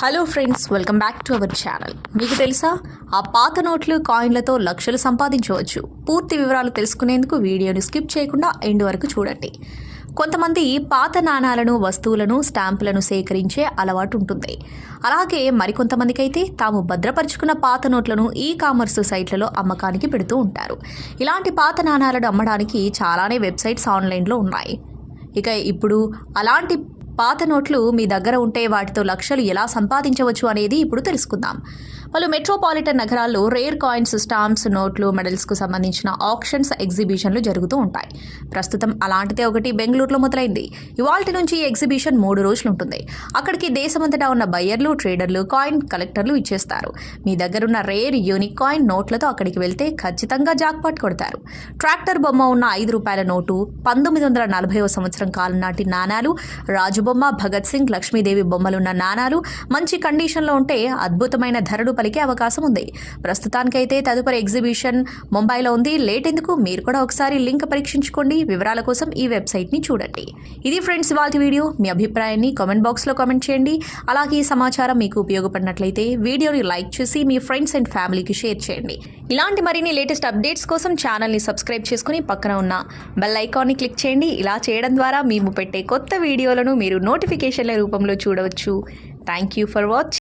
Hello friends welcome back to our channel మీకు తెలుసా? ఆ పాత నోట్లు కాయిన్లతో లక్షలు సంపాదించవచ్చు. పూర్తి వివరాలు తెలుసుకునేందుకు వీడియోని స్కిప్ చేయకుండా ఎండ్ వరకు చూడండి. కొంతమంది పాత నాణాలను వస్తువులను స్టాంపులను సేకరించే అలవాటు ఉంటుంది. అలాగే మరికొంతమందికి అయితే తాము భద్రపరుచుకున్న పాత నోట్లను ఈ కామర్స్ సైట్లలో అమ్మకానికి పెడుతూ ఉంటారు. ఇలాంటి పాత నాణాలను అమ్మడానికి చాలానే వెబ్సైట్స్ ఆన్లైన్లో ఉన్నాయి. ఇక ఇప్పుడు అలాంటి పాత నోట్లు మీ దగ్గర ఉంటే వాటితో లక్షలు ఎలా సంపాదించవచ్చు అనేది ఇప్పుడు తెలుసుకుందాం. పలు మెట్రోపాలిటన్ నగరాల్లో రేర్ కాయిన్స్ స్టాంప్స్ నోట్లు మెడల్స్కు సంబంధించిన ఆప్షన్స్ ఎగ్జిబిషన్లు జరుగుతూ ఉంటాయి. ప్రస్తుతం అలాంటిదే ఒకటి బెంగళూరులో మొదలైంది. ఇవాల్టి నుంచి ఈ ఎగ్జిబిషన్ మూడు రోజులు ఉంటుంది. అక్కడికి దేశమంతటా ఉన్న బయ్యర్లు ట్రేడర్లు కాయిన్ కలెక్టర్లు ఇచ్చేస్తారు. మీ దగ్గరున్న రేర్ యూనిక్ కాయిన్ నోట్లతో అక్కడికి వెళ్తే ఖచ్చితంగా జాక్పాట్ కొడతారు. ట్రాక్టర్ బొమ్మ ఉన్న ఐదు రూపాయల నోటు పంతొమ్మిది వందల నలభైవ సంవత్సరం కాలం నాటి నాణాలు రాజుబొమ్మ భగత్ సింగ్ లక్ష్మీదేవి బొమ్మలున్న నాణాలు మంచి కండిషన్లో ఉంటే అద్భుతమైన ధరలు పలికే అవకాశం ఉంది. ప్రస్తుతానికైతే తదుపరి ఎగ్జిబిషన్ ముంబైలో ఉంది. లేట్ ఎందుకు? మీరు కూడా ఒకసారి లింక్ పరీక్షించుకోండి. వివరాల కోసం ఈ వెబ్సైట్ని చూడండి. ఇది ఫ్రెండ్స్ ఇవాళ వీడియో. మీ అభిప్రాయాన్ని కామెంట్ బాక్స్లో కామెంట్ చేయండి. అలాగే ఈ సమాచారం మీకు ఉపయోగపడినట్లయితే వీడియోని లైక్ చేసి మీ ఫ్రెండ్స్ అండ్ ఫ్యామిలీకి షేర్ చేయండి. ఇలాంటి మరిన్ని లేటెస్ట్ అప్డేట్స్ కోసం ఛానల్ని సబ్స్క్రైబ్ చేసుకుని పక్కన ఉన్న బెల్ ఐకాన్ని క్లిక్ చేయండి. ఇలా చేయడం ద్వారా మేము పెట్టే కొత్త వీడియోలను మీరు నోటిఫికేషన్ల రూపంలో చూడవచ్చు. Thank you for watch.